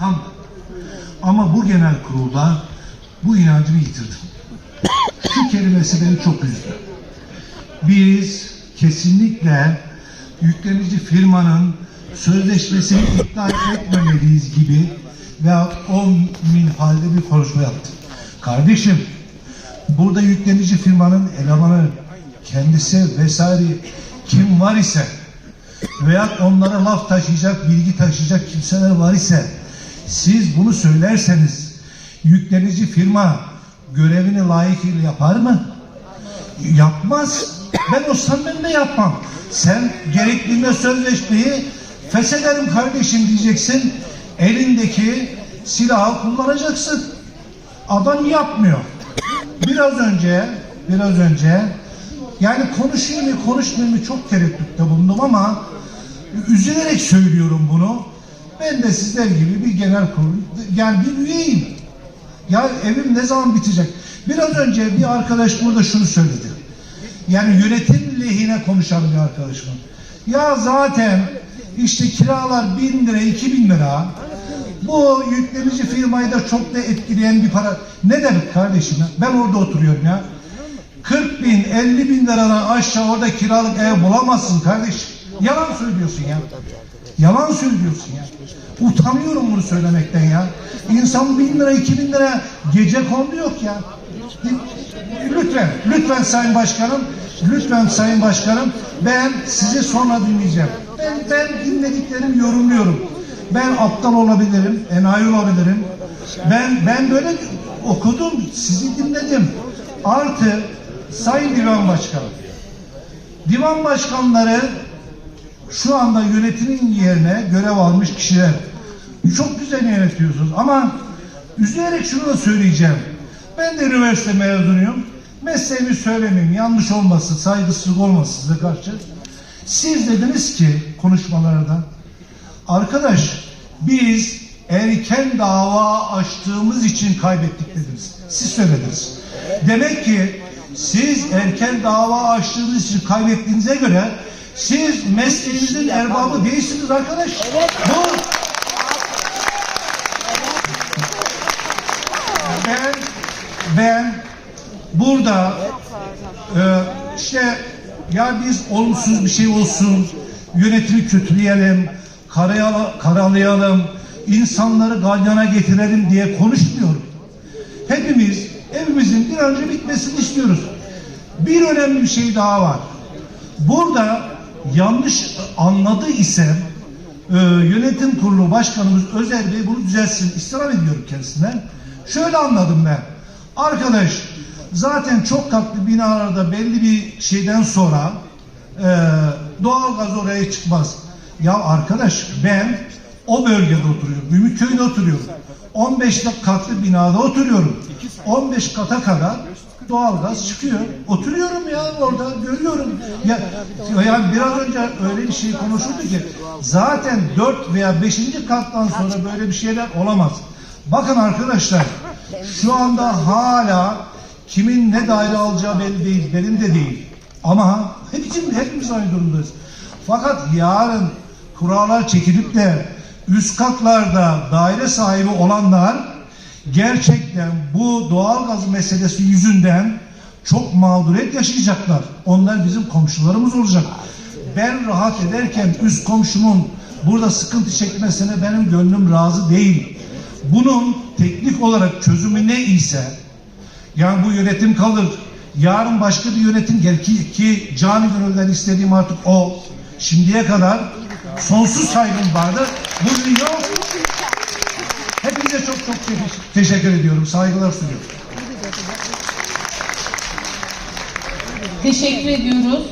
Ham. Ama bu genel kurulda bu inancımı yitirdim. Şu kelimesi beni çok üzdü. Biz kesinlikle yüklenici firmanın sözleşmesini iptal etmemeliyiz gibi veya 10 min halde bir konuşma yaptı. Kardeşim burada yüklenici firmanın elemanı kendisi vesaire kim var ise veya onlara laf taşıyacak, bilgi taşıyacak kimseler var ise siz bunu söylerseniz yüklenici firma görevini layıkıyla yapar mı? Yapmaz. Ben olsam ben de yapmam. Sen gerektiğinde sözleşmeyi feshederim kardeşim diyeceksin. Elindeki silahı kullanacaksın. Adam yapmıyor. Biraz önce, biraz önce yani konuşayım mı konuşmayayım mı çok tereddütte bulundum ama üzülerek söylüyorum bunu. Ben de sizler gibi bir genel kurul, yani bir üyeyim. Ya evim ne zaman bitecek? Biraz önce bir arkadaş burada şunu söyledi. Yani yönetim lehine konuşan bir arkadaşım. Ya zaten işte kiralar bin lira, iki bin lira. Bu yüklenici firmayı da çok da etkileyen bir para. Ne demek kardeşim? Ben orada oturuyorum ya. 40 bin, 50 bin liradan aşağı orada kiralık ev bulamazsın kardeşim. Yalan söylüyorsun ya. Yalan söylüyorsun ya. Utanıyorum bunu söylemekten ya. İnsan bin lira, iki bin lira gece kondu yok ya. Lütfen, lütfen Sayın Başkanım, lütfen Sayın Başkanım, ben sizi sonra dinleyeceğim. Ben, ben dinlediklerimi yorumluyorum. Ben aptal olabilirim, enayi olabilirim. Ben ben böyle okudum, sizi dinledim. Artı Sayın Divan Başkanım. Divan başkanları şu anda yönetimin yerine görev almış kişiler. Çok güzel yönetiyorsunuz ama üzülerek şunu da söyleyeceğim. Ben de üniversite mezunuyum. Mesleğimi söylemeyeyim, yanlış olmasın, saygısızlık olmasın size karşı. Siz dediniz ki konuşmalarda, arkadaş biz erken dava açtığımız için kaybettik dediniz. Siz söylediniz. Demek ki siz erken dava açtığınız için kaybettiğinize göre siz mesleğinizin erbabı değilsiniz arkadaş. Bu ben ben burada e, işte ya biz olumsuz bir şey olsun yönetimi kötüleyelim karaya, karalayalım insanları galyana getirelim diye konuşmuyorum. Hepimiz evimizin bir an önce bitmesini istiyoruz. Bir önemli bir şey daha var. Burada yanlış anladı ise e, yönetim kurulu başkanımız Özer Bey bunu düzeltsin. İstirham ediyorum kendisinden. Şöyle anladım ben. Arkadaş zaten çok katlı binalarda belli bir şeyden sonra e, doğalgaz oraya çıkmaz. Ya arkadaş ben o bölgede oturuyorum. Ümitköy'de oturuyorum. 15 katlı binada oturuyorum. 15 kata kadar doğalgaz çıkıyor. Oturuyorum ya orada görüyorum. Ya, yani biraz önce öyle bir şey konuşuldu ki zaten 4 veya 5. kattan sonra böyle bir şeyler olamaz. Bakın arkadaşlar şu anda hala kimin ne daire alacağı belli değil. Benim de değil. Ama hepimiz, hepimiz aynı durumdayız. Fakat yarın kurallar çekilip de üst katlarda daire sahibi olanlar gerçekten bu doğalgaz meselesi yüzünden çok mağduriyet yaşayacaklar. Onlar bizim komşularımız olacak. Ben rahat ederken üst komşumun burada sıkıntı çekmesine benim gönlüm razı değil. Bunun teknik olarak çözümü ne ise yani bu yönetim kalır. Yarın başka bir yönetim gel ki, ki cani gönülden istediğim artık o. Şimdiye kadar sonsuz saygım vardı. Bu yok. Hepinize çok çok teşekkür ediyorum. Saygılar sunuyorum. Teşekkür ediyoruz.